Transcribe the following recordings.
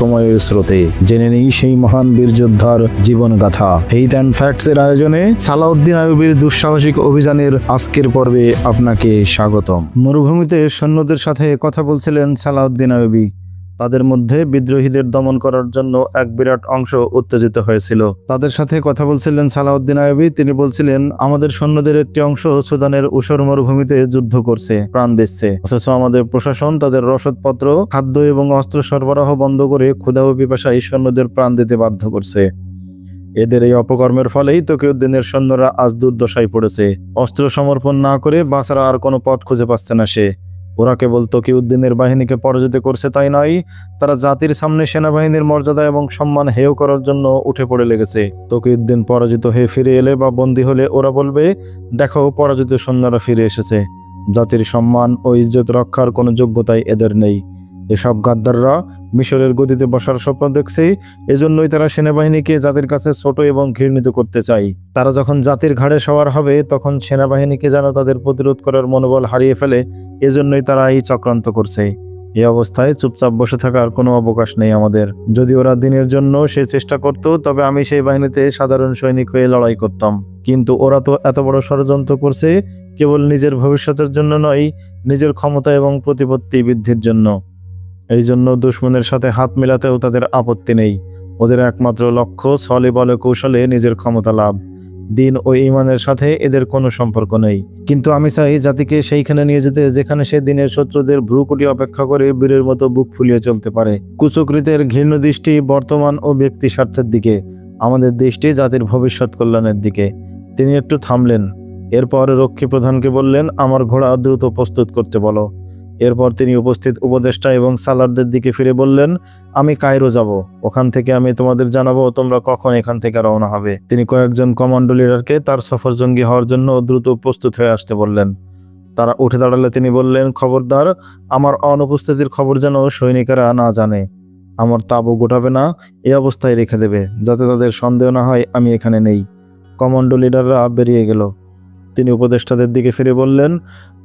সময়ের স্রোতে। জেনে নেই সেই মহান বীরযোদ্ধার যোদ্ধার হেইথ অ্যান্ড ফ্যাক্টস এর আয়োজনে সালাউদ্দিন আয়ুবীর দুঃসাহসিক অভিযানের আজকের পর্বে আপনাকে স্বাগতম। মরুভূমিতে সৈন্যদের সাথে কথা বলছিলেন সালাউদ্দিন আইয়ুবী। তাদের মধ্যে বিদ্রোহীদের দমন করার জন্য এক বিরাট অংশ উত্তেজিত হয়েছিল। তাদের সাথে কথা বলছিলেন সালাউদ্দিন আয়বী। তিনি বলছিলেন, আমাদের সৈন্যদের একটি অংশ সুদানের উসর মরুভূমিতে যুদ্ধ করছে, প্রাণ দিচ্ছে। অথচ আমাদের প্রশাসন তাদের রসদপত্র, খাদ্য এবং অস্ত্র সরবরাহ বন্ধ করে ক্ষুধা ও পিপাসায় সৈন্যদের প্রাণ দিতে বাধ্য করছে। এদের এই অপকর্মের ফলেই তকিউদ্দিনের সৈন্যরা আজ দুর্দশায় পড়েছে। অস্ত্র সমর্পণ না করে বাঁচার আর কোনো পথ খুঁজে পাচ্ছে না সে। ওরা কেবল তকিউদ্দিনের বাহিনীকে পরাজিত করছে তাই নয়, তারা জাতির সামনে সেনাবাহিনীর মর্যাদা এবং সম্মান হেয় করার জন্য উঠে পড়ে লেগেছে। তকিউদ্দিন পরাজিত হয়ে ফিরে এলে বা বন্দী হলে ওরা বলবে, দেখো, পরাজিত সৈন্যরা ফিরে এসেছে। জাতির সম্মান ও ইজ্জত রক্ষার কোনো যোগ্যতাই এদের নেই। এসব গাদ্দাররা মিশরের গদিতে বসার স্বপ্ন দেখছে, এজন্যই তারা সেনাবাহিনীকে জাতির কাছে ছোট এবং ঘৃণিত করতে চায়। তারা যখন জাতির ঘাড়ে সওয়ার হবে, তখন সেনাবাহিনীকে যেন তাদের প্রতিরোধ করার মনোবল হারিয়ে ফেলে এজন্যই তারা এই চক্রান্ত করছে। এই অবস্থায় চুপচাপ বসে থাকার কোনো অবকাশ নেই আমাদের। যদি ওরা দিনের জন্য সে চেষ্টা করত, তবে আমি সেই বাহিনীতে সাধারণ সৈনিক হয়ে লড়াই করতাম। কিন্তু ওরা তো এত বড় ষড়যন্ত্র করছে, কেবল নিজের ভবিষ্যতের জন্য নয়, নিজের ক্ষমতা এবং প্রতিপত্তি বৃদ্ধির জন্য। এই জন্য দুশ্মনের সাথে হাত মেলাতেও তাদের আপত্তি নেই। ওদের একমাত্র লক্ষ্য ছলে বলে কৌশলে নিজের ক্ষমতা লাভ। দিন ও ইমানের সাথে এদের কোনো সম্পর্ক নেই। কিন্তু আমি চাই জাতিকে সেইখানে নিয়ে যেতে, যেখানে সে দিনের শত্রুদের ভ্রুকুটি অপেক্ষা করে বীরের মতো বুক ফুলিয়ে চলতে পারে। কুচকৃতের ঘৃণ্য দৃষ্টি বর্তমান ও ব্যক্তি স্বার্থের দিকে, আমাদের দৃষ্টি জাতির ভবিষ্যৎ কল্যাণের দিকে। তিনি একটু থামলেন, এরপর রক্ষী প্রধানকে বললেন, আমার ঘোড়া দ্রুত প্রস্তুত করতে বলো। এরপর তিনি উপস্থিত উপদেষ্টা এবং সালারদের দিকে ফিরে বললেন, আমি কায়রো যাব। ওখান থেকে আমি তোমাদের জানাব তোমরা কখন এখান থেকে রওনা হবে। তিনি কয়েকজন কমান্ডো লিডারকে তার সফরজঙ্গি হওয়ার জন্য দ্রুত প্রস্তুত হয়ে আসতে বললেন। তারা উঠে দাঁড়ালে তিনি বললেন, খবরদার, আমার অনুপস্থিতির খবর যেন সৈনিকেরা না জানে। আমার তাবু গোটাবে না, এ অবস্থায় রেখে দেবে। যাতে তাদের সন্দেহ না হয়, আমি এখানে নেই। কমান্ডো লিডাররা বেরিয়ে গেল। তিনি উপদেষ্টাদের দিকে ফিরে বললেন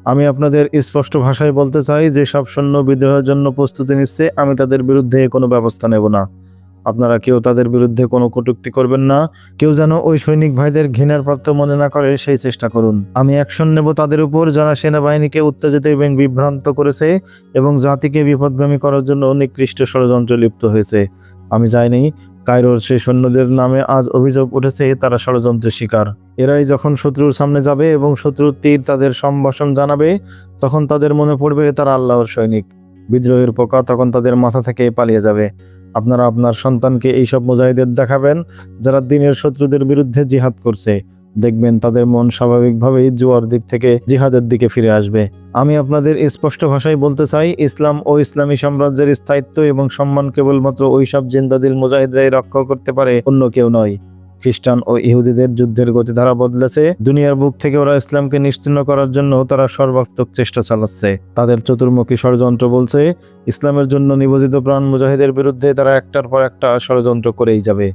আমি আপনাদের স্পষ্ট ভাষায় বলতে চাই যে সব সৈন্য বিদ্রোহের জন্য প্রস্তুতি নিচ্ছে, আমি তাদের বিরুদ্ধে কোনো ব্যবস্থা নেব না। আপনারা কেউ তাদের বিরুদ্ধে কোনো কটূক্তি করবেন না। কেউ যেন ওই সৈনিক ভাইদের ঘৃণার পাত্র মনে না করে, সেই চেষ্টা করুন। আমি অ্যাকশন নেব তাদের উপর, যারা সেনাবাহিনীকে উত্তেজিত এবং বিভ্রান্ত করেছে এবং জাতিকে বিপদগামী করার জন্য নিকৃষ্ট ষড়যন্ত্র লিপ্ত হয়েছে। আমি যাইনি। কায়রোর সেই সৈন্যদের নামে আজ অভিযোগ উঠেছে, তারা ষড়যন্ত্রের শিকার। এরাই যখন শত্রুর সামনে যাবে এবং শত্রুর তীর তাদের সম্ভাষণ জানাবে, তখন তাদের মনে পড়বে তারা আল্লাহর সৈনিক। বিদ্রোহের পোকা তখন তাদের মাথা থেকে পালিয়ে যাবে। আপনারা আপনার সন্তানকে এইসব মুজাহিদের দেখাবেন, যারা দিনের শত্রুদের বিরুদ্ধে জিহাদ করছে। দেখবেন তাদের মন স্বাভাবিকভাবেই জুয়ার দিক থেকে জিহাদের দিকে ফিরে আসবে। আমি আপনাদের স্পষ্ট ভাষায় বলতে চাই, ইসলাম ও ইসলামী সাম্রাজ্যের স্থায়িত্ব এবং সম্মান কেবলমাত্র ওইসব জিন্দাদিল মুজাহিদরাই রক্ষা করতে পারে, অন্য কেউ নয়। খ্রিস্টান ও ইহুদিদের যুদ্ধের গতিধারা বদলেছে। দুনিয়ার বুক থেকে ওরা ইসলামকে নিশ্চিন্ন করার জন্য তারা সর্বাত্মক চেষ্টা চালাচ্ছে। তাদের চতুর্মুখী ষড়যন্ত্র বলছে, ইসলামের জন্য নিবেদিত প্রাণ মুজাহিদের বিরুদ্ধে তারা একটার পর একটা ষড়যন্ত্র করেই যাবে।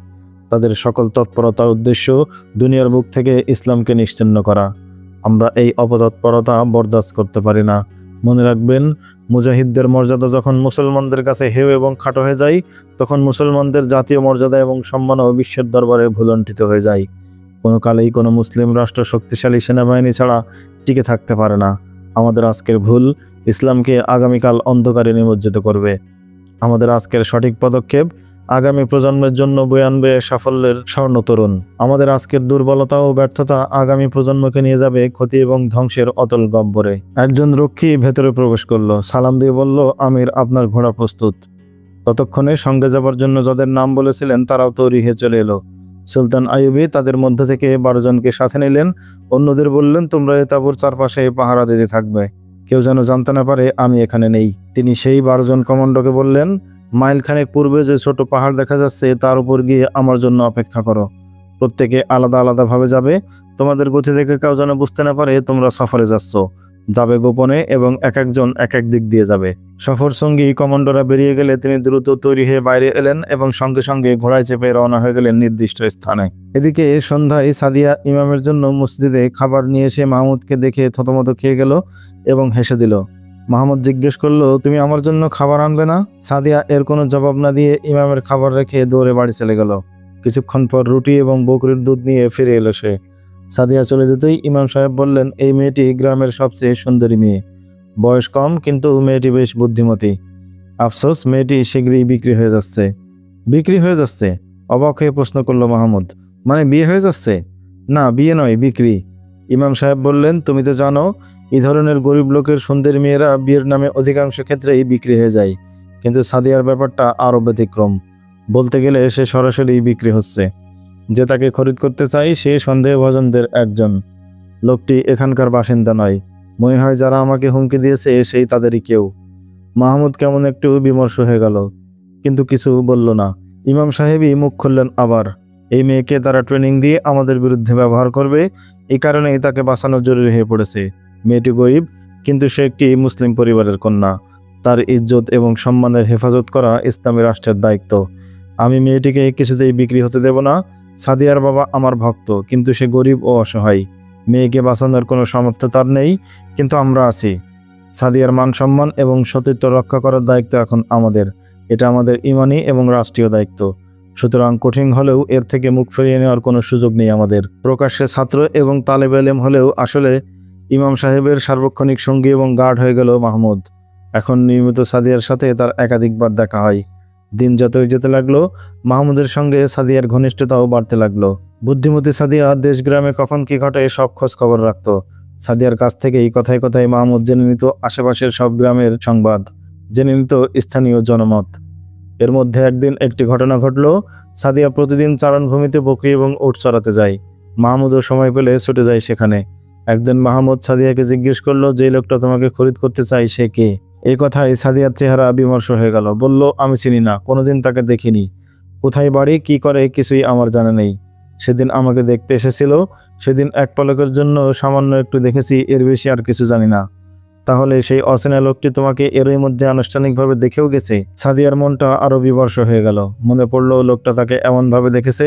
তাদের সকল তৎপরতার উদ্দেশ্য দুনিয়ার বুক থেকে ইসলামকে নিশ্চিন্ন করা। আমরা এই অপতৎপরতা বরদাস্ত করতে পারি না। মনে রাখবেন, মুজাহিদদের মর্যাদা যখন মুসলমানদের কাছে হেউ এবং খাটো হয়ে যায়, তখন মুসলমানদের জাতীয় মর্যাদা এবং সম্মানও বিশ্বের দরবারে ভুলণ্ঠিত হয়ে যায়। কোনো কালেই কোনো মুসলিম রাষ্ট্র শক্তিশালী সেনাবাহিনী ছাড়া টিকে থাকতে পারে না। আমাদের আজকের ভুল ইসলামকে আগামীকাল অন্ধকারে নিমজ্জিত করবে। আমাদের আজকের সঠিক পদক্ষেপ আগামী প্রজন্মের জন্য বয়ে আনবে সাফল্যের স্বর্ণ তরুণ। আমাদের আজকের দুর্বলতা ও ব্যর্থতা আগামী প্রজন্মকে নিয়ে যাবে ক্ষতি এবং ধ্বংসের অতল গব্বরে। একজন রক্ষী ভেতরে প্রবেশ করল, সালাম দিয়ে বলল, আমির, আপনার ঘোড়া প্রস্তুত। ততক্ষণে সঙ্গে যাবার জন্য যাদের নাম বলেছিলেন, তারাও তৈরি হয়ে চলে এলো। সুলতান আইয়ুবী তাদের মধ্য থেকে বারো জনকে সাথে নিলেন। অন্যদের বললেন, তোমরা এ তাঁবুর চারপাশে পাহারা দিতে থাকবে। কেউ যেন জানতে না পারে, আমি এখানে নেই। তিনি সেই বারো জন কমান্ডোকে বললেন মাইলখানেক পূর্বে যে ছোট পাহাড় দেখা যাচ্ছে, তার উপর গিয়ে আমার জন্য অপেক্ষা করো। প্রত্যেকে আলাদা আলাদাভাবে যাবে। তোমাদের গতি থেকে কেউ যেন বুঝতে না পারে, তোমরা সফরে যাচ্ছ। যাবে গোপনে এবং এক একজন এক এক দিক দিয়ে যাবে। সফর সঙ্গী কমান্ডোরা বেরিয়ে গেলে তিনি দ্রুত তৈরি হয়ে বাইরে এলেন এবং সঙ্গে সঙ্গে ঘোড়ায় চেপে রওনা হয়ে গেলেন নির্দিষ্ট স্থানে। এদিকে সন্ধ্যায় সাদিয়া ইমামের জন্য মসজিদে খাবার নিয়ে এসে মাহমুদকে দেখে থতমত খেয়ে গেল এবং হেসে দিল মাহমুদ জিজ্ঞেস করল, তুমি আমার জন্য খাবার আনবে না? সাদিয়া এর কোনো জবাব না দিয়ে ইমামের খাবার রেখে দৌড়ে বাড়ি চলে গেল। কিছুক্ষণ পর রুটি এবং বকরির দুধ নিয়ে ফিরে এলো সে। সাদিয়া চলে যেতেই ইমাম সাহেব বললেন, এই মেয়েটি গ্রামের সবচেয়ে সুন্দরী মেয়ে। বয়স কম, কিন্তু মেয়েটি বেশ বুদ্ধিমতী। আফসোস, মেয়েটি শীঘ্রই বিক্রি হয়ে যাচ্ছে। বিক্রি হয়ে যাচ্ছে? অবাক হয়ে প্রশ্ন করল মাহমুদ। মানে বিয়ে হয়ে যাচ্ছে? না, বিয়ে নয়, বিক্রি। ইমাম সাহেব বললেন, তুমি তো জানো এই ধরনের গরিব লোকের সুন্দরী মেয়েরা বিয়ের নামে অধিকাংশ ক্ষেত্রেই বিক্রি হয়ে যায়। কিন্তু সাদিয়ার ব্যাপারটা আরও ব্যতিক্রম। বলতে গেলে সে সরাসরি বিক্রি হচ্ছে। যে তাকে খরিদ করতে চাই, সে সন্দেহভাজনদের একজন। লোকটি এখানকার বাসিন্দা নয়। মনে হয় যারা আমাকে হুমকি দিয়েছে, সেই তাদেরই কেউ। মাহমুদ কেমন একটু বিমর্ষ হয়ে গেল। কিন্তু কিছু বলল না। ইমাম সাহেবই মুখ খুললেন আবার। এই মেয়েকে তারা ট্রেনিং দিয়ে আমাদের বিরুদ্ধে ব্যবহার করবে। এই কারণেই তাকে বাঁচানো জরুরি হয়ে পড়েছে। মেয়েটি গরিব, কিন্তু সে একটি মুসলিম পরিবারের কন্যা। তার ইজ্জত এবং সম্মানের হেফাজত করা ইসলামী রাষ্ট্রের দায়িত্ব। আমি মেয়েটিকে কিছুতেই বিক্রি হতে দেব না। সাদিয়ার বাবা আমার ভক্ত, কিন্তু সে গরিব ও অসহায়। মেয়েকে বাঁচানোর কোনো সামর্থ্য তার নেই, কিন্তু আমরা আছি। সাদিয়ার মান সম্মান এবং সতীত্ব রক্ষা করার দায়িত্ব এখন আমাদের। এটা আমাদের ইমানি এবং রাষ্ট্রীয় দায়িত্ব। সুতরাং কঠিন হলেও এর থেকে মুখ ফিরিয়ে নেওয়ার কোনো সুযোগ নেই আমাদের। প্রকাশ্যে ছাত্র এবং তালেব এলেম হলেও আসলে ইমাম সাহেবের সার্বক্ষণিক সঙ্গী এবং গার্ড হয়ে গেল মাহমুদ। এখন নিয়মিত সাদিয়ার সাথে তার একাধিকবার দেখা হয়। দিন যতই যেতে লাগল, মাহমুদের সঙ্গে সাদিয়ার ঘনিষ্ঠতাও বাড়তে লাগল। বুদ্ধিমতী সাদিয়া দেশ গ্রামে কখন কি ঘটে সব খোঁজ খবর রাখত। সাদিয়ার কাছ থেকেই কথায় কথায় মাহমুদ জেনে নিত আশেপাশের সব গ্রামের সংবাদ, জেনে নিত স্থানীয় জনমত। এর মধ্যে একদিন একটি ঘটনা ঘটলো, সাদিয়া প্রতিদিন চারণভূমিতে বকরি এবং উট চড়াতে যায়। মাহমুদও সময় পেলে ছুটে যায় সেখানে। একদিন মাহমুদ সাদিয়াকে জিজ্ঞেস করল, যে লোকটা তোমাকে খরিদ করতে চাই সে কে? এই কথায় সাদিয়ার চেহারা বিমর্ষ হয়ে গেল। বলল, আমি চিনি না, কোনোদিন তাকে দেখিনি। কোথায় বাড়ি, কি করে, কিছুই আমার জানা নেই। সেদিন আমাকে দেখতে এসেছিল। সেদিন এক পলকের জন্য সামান্য একটু দেখেছি, এর বেশি আর কিছু জানি না। তাহলে সেই অচেনা লোকটি তোমাকে এরই মধ্যে আনুষ্ঠানিকভাবে দেখেও গেছে। সাদিয়ার মনটা আরও বিবর্ষ হয়ে গেল। মনে পড়ল লোকটা তাকে এমনভাবে দেখেছে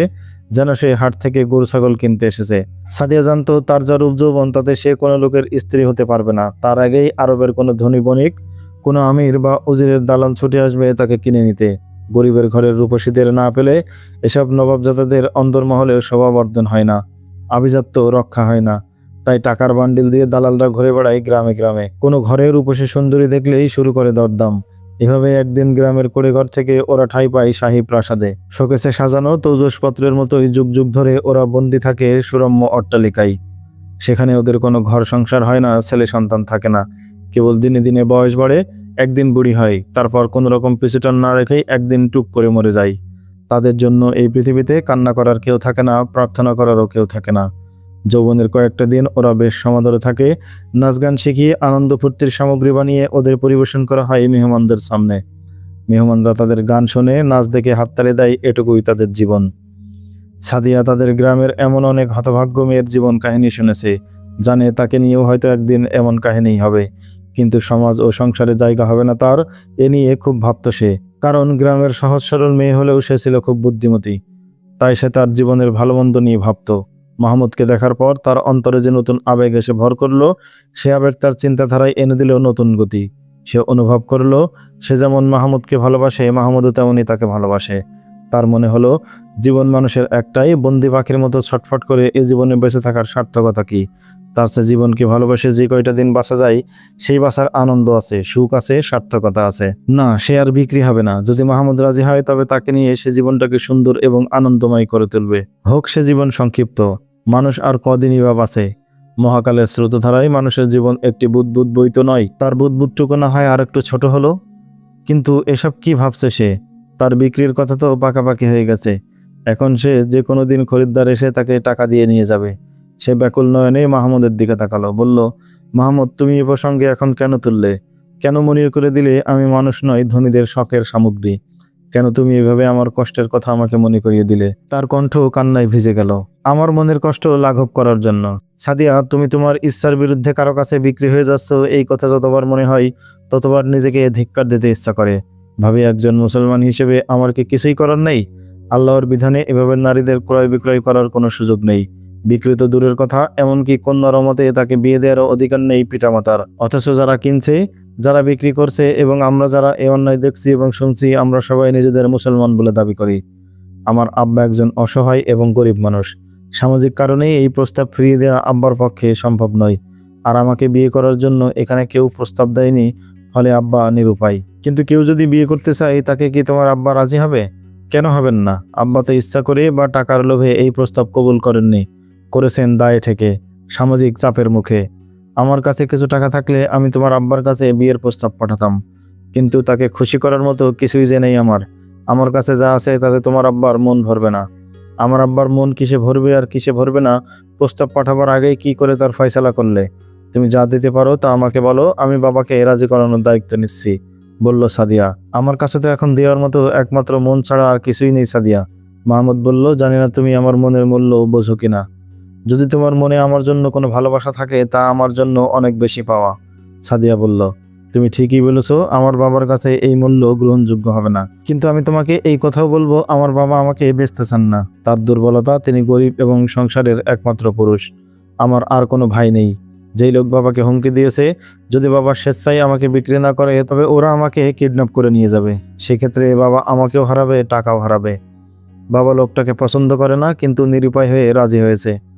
যেন সে হাট থেকে গরু, ছাগল কিনতে এসেছে। সাদিয়া জানতো তার যা রূপ তাতে সে কোনো লোকের স্ত্রী হতে পারবে না। তার আগেই আরবের কোনো ধনী বণিক, কোনো আমির বা উজিরের দালাল ছুটে আসবে তাকে কিনে নিতে। গরিবের ঘরের রূপসীদের না পেলে এসব নবাবজাদাদের অন্দরমহলের শোভাবর্ধন হয় না। আভিজাত্য রক্ষা হয় না। তাই টাকার বান্ডিল দিয়ে দালালরা ঘুরে বেড়ায় গ্রামে গ্রামে। কোনো ঘরের রূপসী সুন্দরী দেখলেই শুরু করে দরদাম। এভাবে একদিন গ্রামের ঘর থেকে ওরা ঠাই পায় শাহী প্রাসাদে। শোকেসে সাজানো তৌজসপত্রের মতোই যুগ যুগ ধরে ওরা বন্দি থাকে সুরম্য অট্টালিকায়। সেখানে ওদের কোনো ঘর সংসার হয় না, ছেলে সন্তান থাকে না। কেবল দিনে দিনে বয়স বাড়ে, একদিন বুড়ি হয়, তারপর কোনো রকম পিছুটান না রেখেই একদিন টুক করে মরে যায়। তাদের জন্য এই পৃথিবীতে কান্না করার কেউ থাকে না, প্রার্থনা করারও কেউ থাকে না। যৌবনের কয়েকটা দিন ওরা বেশ সমাদরে থাকে। নাচ গান শিখিয়ে আনন্দ ফুর্তির সামগ্রী বানিয়ে ওদের পরিবেশন করা হয় মেহমানদের সামনে। মেহমানরা তাদের গান শোনে, নাচ দেখে হাততালি দেয়, এটুকুই তাদের জীবন। সাদিয়া তাদের গ্রামের এমন অনেক হতভাগ্য মেয়ের জীবন কাহিনী শুনেছে, জানে তাকে নিয়েও হয়তো একদিন এমন কাহিনী হবে। কিন্তু সমাজ ও সংসারে জায়গা হবে না তার, এ নিয়ে খুব ভাবত সে। কারণ গ্রামের সহজ সরল মেয়ে হলেও সে ছিল খুব বুদ্ধিমতী। তাই সে তার জীবনের ভালো মন্দ নিয়ে ভাবত। মাহমুদকে দেখার পর তার অন্তরে যে নতুন আবেগ এসে ভর করল, সে আবেগ তার চিন্তাধারায় এনে দিল নতুন গতি। সে অনুভব করল, সে যেমন মাহমুদকে ভালোবাসে, মাহমুদও তেমনই তাকে ভালোবাসে। তার মনে হলো, জীবন মানুষের একটাই বন্দি পাখির মতো ছটফট করে এ জীবনে বেঁচে থাকার সার্থকতা কি? তার চেয়ে জীবনকে ভালোবাসে যে কয়টা দিন বাঁচা যায়, সেই বাঁচার আনন্দ আছে, সুখ আছে, সার্থকতা আছে। না, সে আর বিক্রি হবে না। যদি মাহমুদ রাজি হয়, তবে তাকে নিয়ে সে জীবনটাকে সুন্দর এবং আনন্দময় করে তুলবে। হোক, সে জীবন সংক্ষিপ্ত। মানুষ আর কদিনই বা বাঁচে। মহাকালের স্রোতধারায় মানুষের জীবন একটি বুদবুদ বই তো নয়। তার বুদবুদটুকু না হয় আর একটু ছোট হলো? কিন্তু এসব কি ভাবছে সে? তার বিক্রির কথা তো পাকাপাকি হয়ে গেছে। এখন সে যে কোনো দিন খরিদ্দার এসে তাকে টাকা দিয়ে নিয়ে যাবে। সে ব্যাকুল নয়নে মাহমুদের দিকে তাকালো, বলল, মাহমুদ, তুমি এ প্রসঙ্গে এখন কেন তুললে? কেন মনে করে দিলে আমি মানুষ নয় ধনীদের শখের সামগ্রী? কেন তুমি এভাবে আমার কষ্টের কথা আমাকে মনে করিয়ে দিলে? তার কণ্ঠ কান্নায় ভিজে গেল। আমার মনের কষ্ট লাঘব করার জন্য। সাদিয়া, তুমি তোমার ইচ্ছার বিরুদ্ধে কারও কাছে বিক্রি হয়ে যাচ্ছ, এই কথা যতবার মনে হয়, ততবার নিজেকে ধিক্কার দিতে ইচ্ছা করে। ভাবি, একজন মুসলমান হিসেবে আমার কি কিছুই করার নেই? আল্লাহর বিধানে এভাবে নারীদের ক্রয় বিক্রয় করার কোনো সুযোগ নেই। বিকৃত দূরের কথা, এমনকি কন্যার মতে তাকে বিয়ে দেওয়ার অধিকার নেই পিতামাতার। অথচ যারা কিনছে, যারা বিক্রি করছে এবং আমরা যারা এ অন্যায় দেখছি এবং শুনছি, আমরা সবাই নিজেদের মুসলমান বলে দাবি করি। আমার আব্বা একজন অসহায় এবং গরিব মানুষ। সামাজিক কারণেই এই প্রস্তাব ফিরিয়ে দেওয়া আব্বার পক্ষে সম্ভব নয়। আর আমাকে বিয়ে করার জন্য এখানে কেউ প্রস্তাব দেয়নি, ফলে আব্বা নিরুপায়। কিন্তু কেউ যদি বিয়ে করতে চায়, তাকে কি তোমার আব্বা রাজি হবে? কেন হবেন না? আব্বা তো ইচ্ছা করে বা টাকার লোভে এই প্রস্তাব কবুল করেননি। করেছেন দায়ে থেকে সামাজিক চাপের মুখে। আমার কাছে কিছু টাকা থাকলে আমি তোমার আব্বার কাছে বিয়ের প্রস্তাব পাঠাতাম। কিন্তু তাকে খুশি করার মতো কিছুই যে নেই আমার। আমার কাছে যা আছে তাতে তোমার আব্বার মন ভরবে না। আমার আব্বার মন কিসে ভরবে আর কিসে ভরবে না, প্রস্তাব পাঠাবার আগেই কি করে তার ফয়সালা করলে? তুমি যা দিতে পারো তা আমাকে বলো, আমি বাবাকে রাজি করানোর দায়িত্ব নিচ্ছি। বলল সাদিয়া, আমার কাছে তো এখন দেওয়ার মতো একমাত্র মন ছাড়া আর কিছুই নেই সাদিয়া। মাহমুদ বলল, জানি না তুমি আমার মনের মূল্য বোঝো কিনা। যদি তোমার মনে আমার জন্য কোনো ভালোবাসা থাকে, তা আমার জন্য অনেক বেশি পাওয়া। সাদিয়া বলল, তুমি ঠিকই বলেছ, আমার বাবার কাছে এই মূল্য গ্রহণযোগ্য হবে না। কিন্তু আমি তোমাকে এই কথাও বলব, আমার বাবা আমাকে বেচতে চান না। তার দুর্বলতা, তিনি গরিব এবং সংসারের একমাত্র পুরুষ। আমার আর কোনো ভাই নেই। যেই লোক বাবাকে হুমকি দিয়েছে, যদি বাবা স্বেচ্ছায় আমাকে বিক্রি না করে, তবে ওরা আমাকে কিডন্যাপ করে নিয়ে যাবে। সেক্ষেত্রে বাবা আমাকেও হারাবে, টাকাও হারাবে। বাবা লোকটাকে পছন্দ করে না, কিন্তু নিরুপায় হয়ে রাজি হয়েছে।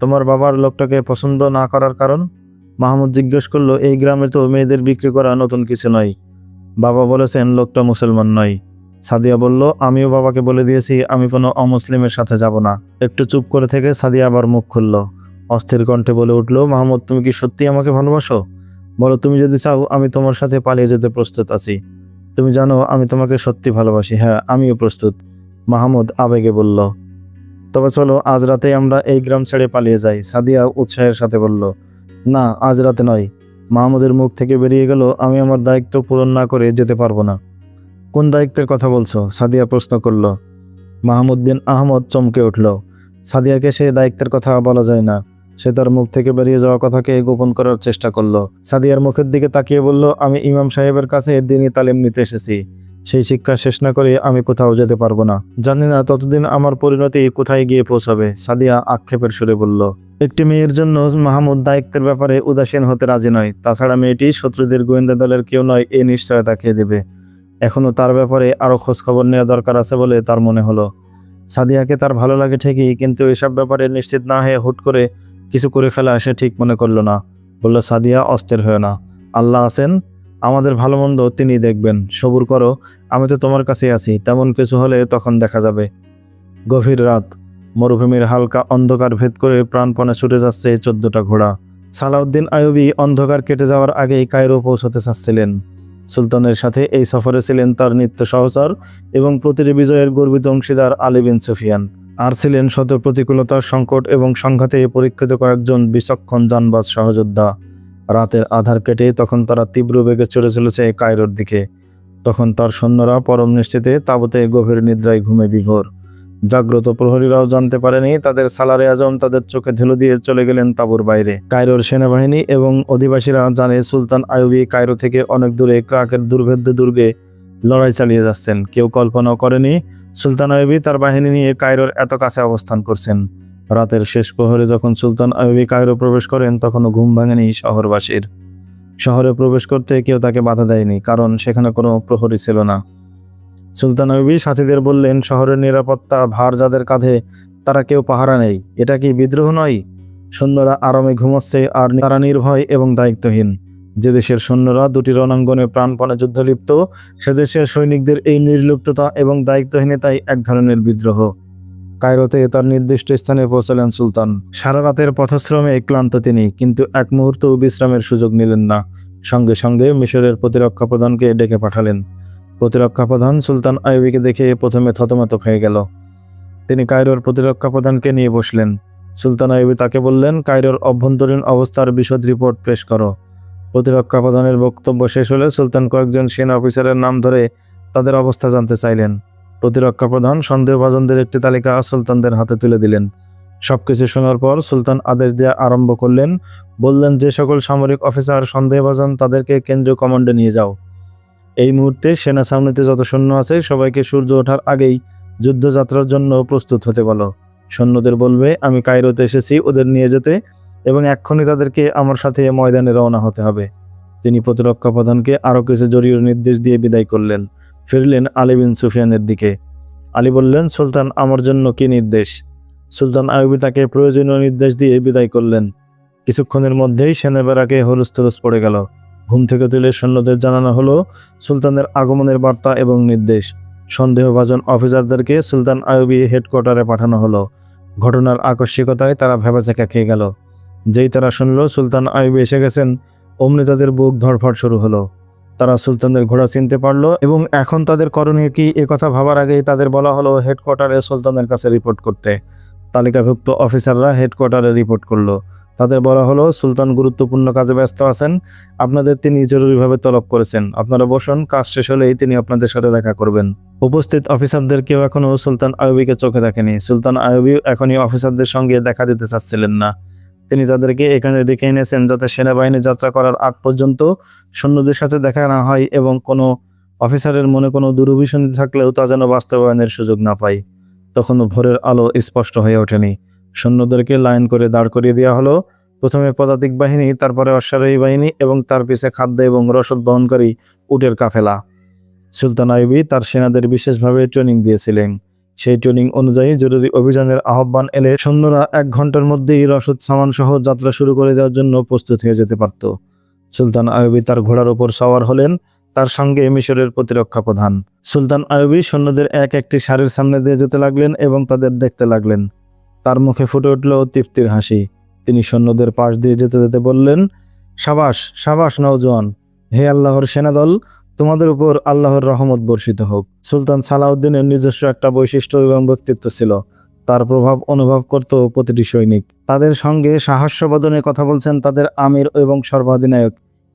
তোমার বাবার লোকটাকে পছন্দ না করার কারণ? মাহমুদ জিজ্ঞেস করল, এই গ্রামে তো মেয়েদের বিক্রি করা নতুন কিছু নয়। বাবা বলেছেন, লোকটা মুসলমান নয়। সাদিয়া বলল, আমিও বাবাকে বলে দিয়েছি, আমি কোনো অমুসলিমের সাথে যাব না। একটু চুপ করে থেকে সাদিয়া আবার মুখ খুলল। অস্থির কণ্ঠে বলে উঠল, মাহমুদ, তুমি কি সত্যি আমাকে ভালোবাসো? বলো, তুমি যদি চাও, আমি তোমার সাথে পালিয়ে যেতে প্রস্তুত আছি। তুমি জানো, আমি তোমাকে সত্যি ভালোবাসি। হ্যাঁ আমিও প্রস্তুত। মাহমুদ আবেগে বলল তবে চলো, আজ রাতে আমরা এই গ্রাম ছেড়ে পালিয়ে যাই, সাদিয়া উৎসাহের সাথে বলল। না, আজ রাতে নয়। মাহমুদের মুখ থেকে বেরিয়ে গেল, আমি আমার দায়িত্ব পূরণ না করে যেতে পারব না। কোন দায়িত্বের কথা বলছো? সাদিয়া প্রশ্ন করল। মাহমুদ বিন আহমদ চমকে উঠল। সাদিয়াকে সে দায়িত্বের কথা বলা যায় না। সে তার মুখ থেকে বেরিয়ে যাওয়া কথাকে গোপন করার চেষ্টা করল। সাদিয়ার মুখের দিকে তাকিয়ে বলল, আমি ইমাম সাহেবের কাছে দিনই তালিম নিতে এসেছি। সেই শিক্ষা শেষ না করে আমি কোথাও যেতে পারব না। জানি না ততদিন আমার পরিণতি কোথায় গিয়ে পৌঁছাবে, সাদিয়া আক্ষেপের সুরে বলল। একটি মেয়ের জন্য মাহমুদ দায়িত্বের ব্যাপারে উদাসীন হতে রাজি নয়। তাছাড়া মেয়েটি শত্রুদের গোয়েন্দা দলের কেউ নয় এই নিশ্চয়তা খেয়ে দেবে। এখনও তার ব্যাপারে আরও খোঁজখবর নেওয়া দরকার আছে বলে তার মনে হলো। সাদিয়াকে তার ভালো লাগে ঠিকই, কিন্তু এসব ব্যাপারে নিশ্চিত না হয়ে হুট করে কিছু করে ফেলা সে ঠিক মনে করল না। বলল, সাদিয়া, অস্থির হয়ে না। আল্লাহ আছেন আমাদের ভালো মন্দ তিনি দেখবেন, সবুর করো, আমি তো তোমার কাছেই আছি, তেমন কিছু হলে তখন দেখা যাবে। গভীর রাত, মরুভূমির হালকা অন্ধকার ভেদ করে প্রাণপণে ছুটে যাচ্ছে চোদ্দটা ঘোড়া। সালাউদ্দিন আয়ুবি অন্ধকার কেটে যাওয়ার আগেই কায়রো পৌঁছতে চাচ্ছিলেন। সুলতানের সাথে এই সফরে ছিলেন তার নিত্য সহচর এবং প্রতিটি বিজয়ের গর্বিত অংশীদার আলী বিন সুফিয়ান। আর ছিলেন শত প্রতিকূলতার সংকট এবং সংঘাতে পরীক্ষিত কয়েকজন বিচক্ষণ যানবাজ সহযোদ্ধা। রাতের আধার কেটে তখন তারা তীব্র বেগে চলে চলেছে কায়রোর দিকে। তখন তার সৈন্যরা পরম নিশ্চিতে তাবতে গভীর নিদ্রায় ঘুমে বিভোর। জাগ্রত প্রহরীরাও জানতে পারেনি তাদের সালারে আজম তাদের চোখে ধুলো দিয়ে চলে গেলেন তাঁবুর বাইরে। কায়রোর সেনাবাহিনী এবং অধিবাসীরা জানে সুলতান আয়ুবী কায়রো থেকে অনেক দূরে ক্রাকের দুর্ভেদ্য দুর্গে লড়াই চালিয়ে যাচ্ছেন। কেউ কল্পনাও করেনি সুলতান আয়ুবী তার বাহিনী নিয়ে কায়রোর এত কাছে অবস্থান করছেন। রাতের শেষ প্রহরে যখন সুলতান আয়ুবী কায়রো প্রবেশ করেন, তখনও ঘুম ভাঙেনি শহরবাসীর। শহরে প্রবেশ করতে কেউ তাকে বাধা দেয়নি, কারণ সেখানে কোনো প্রহরী ছিল না। সুলতান আয়ুবী সাথীদের বললেন, শহরের নিরাপত্তা ভার যাদের কাঁধে, তারা কেউ পাহারা নেই। এটা কি বিদ্রোহ নয়? সৈন্যরা আরামে ঘুমোচ্ছে আর তারা নির্ভয় এবং দায়িত্বহীন। যে দেশের সৈন্যরা দুটি রণাঙ্গনে প্রাণপণে যুদ্ধ লিপ্ত, সে দেশের সৈনিকদের এই নির্লিপ্ততা এবং দায়িত্বহীনতাই এক ধরনের বিদ্রোহ। কায়রোতে তার নির্দিষ্ট স্থানে পৌঁছলেন সুলতান। সারা রাতের পথশ্রমে ক্লান্ত তিনি, কিন্তু এক মুহূর্তও বিশ্রামের সুযোগ নিলেন না। সঙ্গে সঙ্গে মিশরের প্রতিরক্ষা প্রধানকে ডেকে পাঠালেন। প্রতিরক্ষা প্রধান সুলতান আইবিকে দেখে প্রথমে থতমত হয়ে গেল। তিনি কায়রোর প্রতিরক্ষা প্রধানকে নিয়ে বসলেন। সুলতান আইবি তাকে বললেন, কায়রোর অভ্যন্তরীণ অবস্থার বিশদ রিপোর্ট পেশ করো। প্রতিরক্ষা প্রধানের বক্তব্য শেষ হলে সুলতান কয়েকজন সেনা অফিসারের নাম ধরে তাদের অবস্থা জানতে চাইলেন। প্রতিরক্ষা প্রধান সন্দেহভাজনদের একটি তালিকা সুলতানদের হাতে তুলে দিলেন। সবকিছু শোনার পর সুলতান আদেশ দেওয়া আরম্ভ করলেন, বললেন, যে সকল সামরিক অফিসার সন্দেহভাজন তাদেরকে কেন্দ্রীয় কমান্ডে নিয়ে যাও। এই মুহূর্তে সেনা সামনেতে যত সৈন্য আছে, সবাইকে সূর্য ওঠার আগেই যুদ্ধযাত্রার জন্য প্রস্তুত হতে বলো। সৈন্যদের বলবে, আমি কায়রোতে এসেছি, ওদের নিয়ে যেতে, এবং এক্ষুনি তাদেরকে আমার সাথে ময়দানে রওনা হতে হবে। তিনি প্রতিরক্ষা প্রধানকে আরও কিছু জরুরি নির্দেশ দিয়ে বিদায় করলেন। ফিরলেন আলী বিন সুফিয়ানের দিকে। আলী বললেন, সুলতান আমার জন্য কি নির্দেশ? সুলতান আইবি তাকে প্রয়োজনীয় নির্দেশ দিয়ে বিদায় করলেন। কিছুক্ষণের মধ্যেই সেনাবেরাকে হলুস্থলস পড়ে গেল। ঘুম থেকে তুলে সৈন্যদের জানানো হলো, সুলতানের আগমনের বার্তা এবং নির্দেশ। সন্দেহভাজন অফিসারদেরকে সুলতান আইবি হেডকোয়ার্টারে পাঠানো হলো। ঘটনার আকস্মিকতায় তারা ভেবাচেকা খেয়ে গেল। যেই তারা শুনল, সুলতান আইবি এসে গেছেন, অমনি তাদের বুক ধরফর শুরু হলো। তারা সুলতানদের ঘোড়া চিনতে পারল এবং এখন তাদের করণীয় কি? এ কথা ভাবার আগেই তাদের বলা হলো হেডকোয়ার্টারে সুলতানের কাছে রিপোর্ট করতে। তালিকাভুক্ত অফিসাররা হেডকোয়ার্টারে রিপোর্ট করল। তাদের বলা হলো, সুলতান গুরুত্বপূর্ণ কাজে ব্যস্ত আছেন। আপনাদের তিনি জরুরিভাবে তলব করেছেন। আপনারা বসুন, কাজ শেষ হলেই তিনি আপনাদের সাথে দেখা করবেন। উপস্থিত অফিসারদের কেউ এখনও সুলতান আয়ুবীকে চোখে দেখেনি। সুলতান আয়ুবী এখনই অফিসারদের সঙ্গে দেখা দিতে চাচ্ছিলেন না। তিনি তাদেরকে এখানে ডেকে এনেছেন যাতে সেনাবাহিনী যাত্রা করার আগ পর্যন্ত সৈন্যদের সাথে দেখা না হয় এবং কোনো অফিসারের মনে কোনো দুরভিসন্ধি থাকলেও তা যেন বাস্তবায়নের সুযোগ না পায়। তখনও ভোরের আলো স্পষ্ট হয়ে ওঠেনি। সৈন্যদেরকে লাইন করে দাঁড় করিয়ে দেওয়া হলো। প্রথমে পদাতিক বাহিনী, তারপরে অশ্বারোহী বাহিনী এবং তার পিছে খাদ্য এবং রসদ বহনকারী উটের কাফেলা। সুলতান আইবি তার সেনাদের বিশেষভাবে ট্রেনিং দিয়েছিলেন। সেই ট্রেনিং অনুযায়ী জরুরি অভিযানের আহ্বান এলে সৈন্যরা এক ঘণ্টার মধ্যেই রসদ সামান সহ যাত্রা শুরু করে দেওয়ার জন্য প্রস্তুত হয়ে যেতে পারত। সুলতান আইবি তার ঘোড়ার উপর সওয়ার হলেন, তার সঙ্গে মিশরের প্রতিরক্ষা প্রধান। সুলতান আইবি সৈন্যদের এক একটি সারির সামনে দিয়ে যেতে লাগলেন এবং তাদের দেখতে লাগলেন। তার মুখে ফুটে উঠল তৃপ্তির হাসি। তিনি সৈন্যদের পাশ দিয়ে যেতে যেতে বললেন, সাবাস সাবাস, নওজোয়ান। হে আল্লাহর সেনাদল তোমাদের উপর আল্লাহর রহমত বর্ষিত হোক। সুলতান সালাউদ্দিনের নিজস্ব একটা বৈশিষ্ট্য এবং ব্যক্তিত্ব ছিল। তার প্রভাব অনুভব করত প্রতিটি সৈনিক। তাদের সঙ্গে সাহস্যবদনে কথা বলছেন তাদের আমির এবং সর্বাধিনায়ক।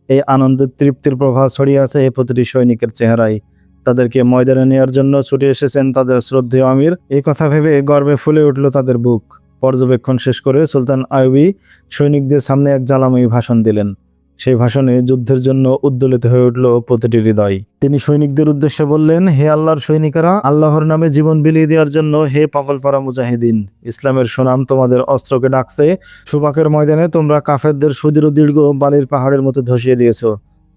এই আনন্দের তৃপ্তির প্রভাব ছড়িয়ে আছে এই প্রতিটি সৈনিকের চেহারায়। তাদেরকে ময়দানে নেওয়ার জন্য ছুটে এসেছেন তাদের শ্রদ্ধেয় আমির। এই কথা ভেবে গর্বে ফুলে উঠল তাদের বুক। পর্যবেক্ষণ শেষ করে সুলতান আইবি সৈনিকদের সামনে এক জ্বালাময়ী ভাষণ দিলেন। সেই ভাষণে যুদ্ধের জন্য উদ্দোলিত হয়ে উঠল প্রতিটি হৃদয়। তিনি সৈনিকদের উদ্দেশ্যে বললেন, হে আল্লাহর সৈনিকেরা, আল্লাহর নামে জীবন বিলিয়ে দেওয়ার জন্য হে পাগলপাড়া মুজাহিদিন, ইসলামের সুনাম তোমাদের অস্ত্রকে ডাকছে। সুবাকের ময়দানে তোমরা কাফেরদের সুদৃঢ় দীর্ঘ বালির পাহাড়ের মতো ধসিয়ে দিয়েছ।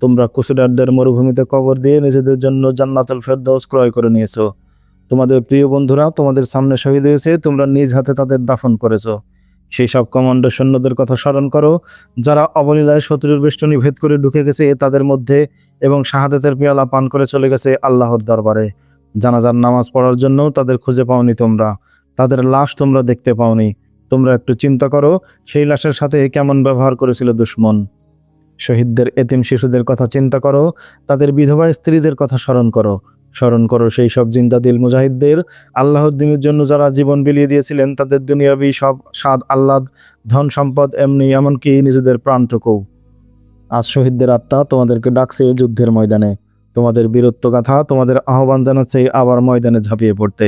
তোমরা কুসুডারদের মরুভূমিতে কবর দিয়ে নিজেদের জন্য জান্নাতুল ফেরদৌস ক্রয় করে নিয়েছো। তোমাদের প্রিয় বন্ধুরা, তোমাদের সামনে শহীদ হয়েছে, তোমরা নিজ হাতে তাদের দাফন করেছ। সেই সব কমান্ডো সৈন্যদের কথা স্মরণ করো, যারা অবলীলায় শত্রুর বেষ্টনী ভেদ করে ঢুকে গেছে তাদের মধ্যে এবং শাহাদাতের পেয়ালা পান করে চলে গেছে আল্লাহর দরবারে। জানাজার নামাজ পড়ার জন্য তাদের খুঁজে পাওনি তোমরা। তাদের লাশ তোমরা দেখতে পাওনি। তোমরা একটু চিন্তা করো, সেই লাশের সাথে কেমন ব্যবহার করেছিল দুশ্মন। শহীদদের এতিম শিশুদের কথা চিন্তা করো, তাদের বিধবা স্ত্রীদের কথা স্মরণ করো। স্মরণ করো সেই সব জিন্দাদিল মুজাহিদদের। আল্লাহর দিনের জন্য যারা জীবন বিলিয়ে দিয়েছিলেন, তাদের দুনিয়াবি সব স্বাদ, আহ্লাদ, ধন সম্পদ এমনি, এমনকি নিজেদের প্রাণটুকু আজ শহীদদের আত্মা তোমাদেরকে ডাকছে যুদ্ধের ময়দানে। তোমাদের বীরত্ব গাথা তোমাদের আহ্বান জানাচ্ছে আবার ময়দানে ঝাঁপিয়ে পড়তে।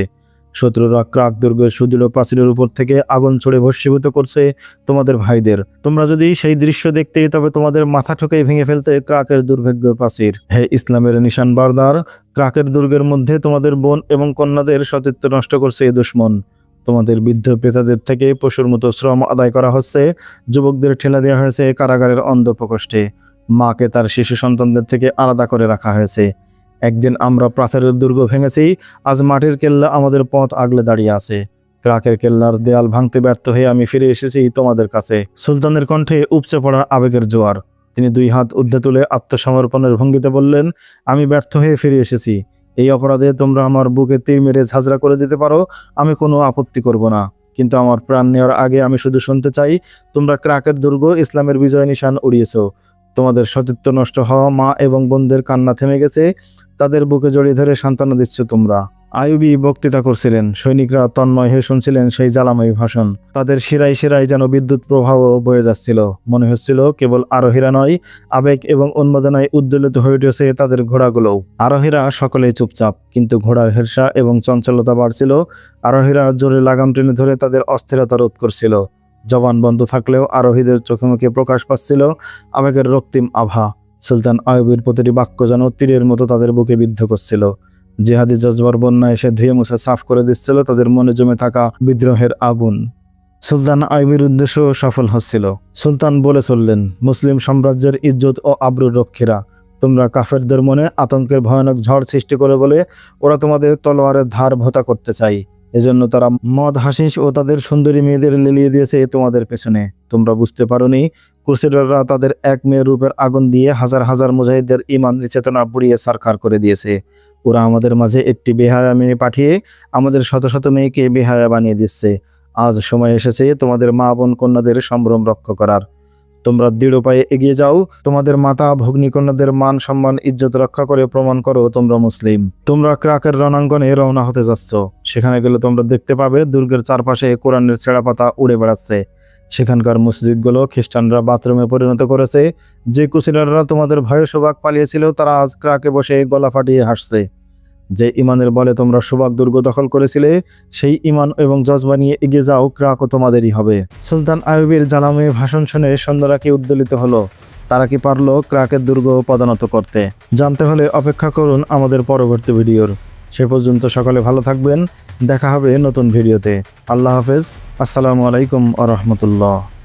শত্রুরা ক্রাক দুর্গের সুদৃঢ় প্রাচীরের উপর থেকে আগুন ছড়ে ভস্মীভূত করছে তোমাদের ভাইদের। তোমরা যদি সেই দৃশ্য দেখতে তবে তোমাদের মাথা ঠোকে ভেঙে ফেলতে ক্রাকের দুর্ভাগ্য প্রাচীর। হে ইসলামের নিশান বারদার, ক্রাকের দুর্গের মধ্যে তোমাদের বোন এবং কন্যাদের সতীত্ব নষ্ট করছে এ দুশ্মন। তোমাদের বৃদ্ধ পেতাদের থেকে পশুর মতো শ্রম আদায় করা হচ্ছে, যুবকদের ঠেলা দেওয়া হয়েছে কারাগারের অন্ধ প্রকোষ্ঠে মাকে তার শিশু সন্তানদের থেকে আলাদা করে রাখা হয়েছে। একদিন আমরা প্রাসাদের দুর্গ ভেঙেছি, আজ মাটির কেল্লা আমাদের পথ আগলে দাঁড়িয়ে আছে। ক্রাকের কেল্লার দেয়াল ভাঙতে ব্যর্থ হয়ে আমি ফিরে এসেছি তোমাদের কাছে। সুলতানের কণ্ঠে উপচে পড়া আবেগের জোয়ার। তিনি দুই হাত ঊর্ধ্বে তুলে আত্মসমর্পণের ভঙ্গিতে বললেন, আমি ব্যর্থ হয়ে ফিরে এসেছি। এই অপরাধে তোমরা আমার বুকে তীর মেরে ঝাঁঝরা করে দিতে পারো, আমি কোনো আপত্তি করব না। কিন্তু আমার প্রাণ নেওয়ার আগে আমি শুধু শুনতে চাই, তোমরা ক্রাকের দুর্গ, ইসলামের বিজয় নিশান উড়িয়েছো। তোমাদের সতীত্ব নষ্ট হওয়া মা এবং বোনদের কান্না থেমে গেছে, তাদের বুকে জড়িয়ে ধরে সান্ত্বনা দিচ্ছ তোমরা। আইবি বক্তৃতা করছিলেন, সৈনিকরা তন্ময় হয়ে শুনছিলেন সেই জ্বালাময়ী ভাষণ। তাদের শিরায় শিরায় যেন বিদ্যুৎ প্রবাহ বয়ে যাচ্ছিল। মনে হচ্ছিল কেবল আরোহীরা নয়, আবেগ এবং উন্মাদনায় উদ্দোলিত হয়ে উঠেছে তাদের ঘোড়াগুলোও। আরোহীরা সকলেই চুপচাপ, কিন্তু ঘোড়ার হেরসা এবং চঞ্চলতা বাড়ছিল। আরোহীরা জোরে লাগাম টেনে ধরে তাদের অস্থিরতা রোধ করছিল। জবান বন্ধ থাকলেও আরোহীদের চোখে মুখে প্রকাশ পাচ্ছিল আবেগের রক্তিম আভা। সুলতান আয়ুবের প্রতিটি বাক্য যেন তীরের মতো তাদের বুকে বিদ্ধ করছিল। জেহাদি জজবার বন্যা এসে ধুয়ে মুছে সাফ করে দিচ্ছিল তাদের মনে জমে থাকা বিদ্রোহের আগুন। সুলতান আইবির উদ্দেশ্য সফল হচ্ছিল। সুলতান বলে চললেন, মুসলিম সাম্রাজ্যের ইজ্জত ও আব্রুর রক্ষীরা, তোমরা কাফেরদের মনে আতঙ্কের ভয়ানক ঝড় সৃষ্টি করে বলে ওরা তোমাদের তলোয়ারের ধার ভোতা করতে চাই এজন্য তারা মদ, হাসিস ও তাদের সুন্দরী মেয়েদের লেলিয়ে দিয়েছে তোমাদের পেছনে। তোমরা বুঝতে পারোনি, ক্রুসেডাররা তাদের এক মেয়ের রূপের আগুন দিয়ে হাজার হাজার মুজাহিদদের ইমান চেতনা পুড়িয়ে সারখার করে দিয়েছে। ওরা আমাদের মাঝে একটি বেহায়া মেয়ে পাঠিয়ে আমাদের শত শত মেয়েকে বেহায়া বানিয়ে দিচ্ছে। আজ সময় এসেছে তোমাদের মা বোন কন্যাদের সম্ভ্রম রক্ষা করার। তোমরা দৃঢ় পায়ে এগিয়ে যাও। তোমাদের মাতা ভগ্নী কন্যাদের মান সম্মান, ইজ্জত রক্ষা করে প্রমাণ করো, তোমরা মুসলিম। তোমরা ক্রাকের রণাঙ্গনে রওনা হতে যাচ্ছ। সেখানে গেলে তোমরা দেখতে পাবে দুর্গের চারপাশে কোরআনের ছেঁড়া পাতা উড়ে বেড়াচ্ছে। সেখানকার মসজিদগুলো খ্রিস্টানরা বাথরুমে পরিণত করেছে। যে কুসিলাররা তোমাদের ভয়ে পালিয়েছিল, তারা আজ ক্রাকে বসে গলা ফাটিয়ে হাসছে। যে ইমানের বলে তোমরা সোবাগ দুর্গ দখল করেছিলে, সেই ইমান এবং জজবা নিয়ে এগিয়ে যাও, ক্রাকও তোমাদেরই হবে। সুলতান আয়ুবের জালামে ভাষণ শুনে সৈন্যরা কি উদ্দোলিত হলো। তারা কি পারল ক্রাকের দুর্গ পদানত করতে? জানতে হলে অপেক্ষা করুন আমাদের পরবর্তী ভিডিওর। সে পর্যন্ত সকলে ভালো থাকবেন। দেখা হবে নতুন ভিডিওতে। আল্লাহ হাফেজ। আসসালামু আলাইকুম আ রহমতুল্লাহ।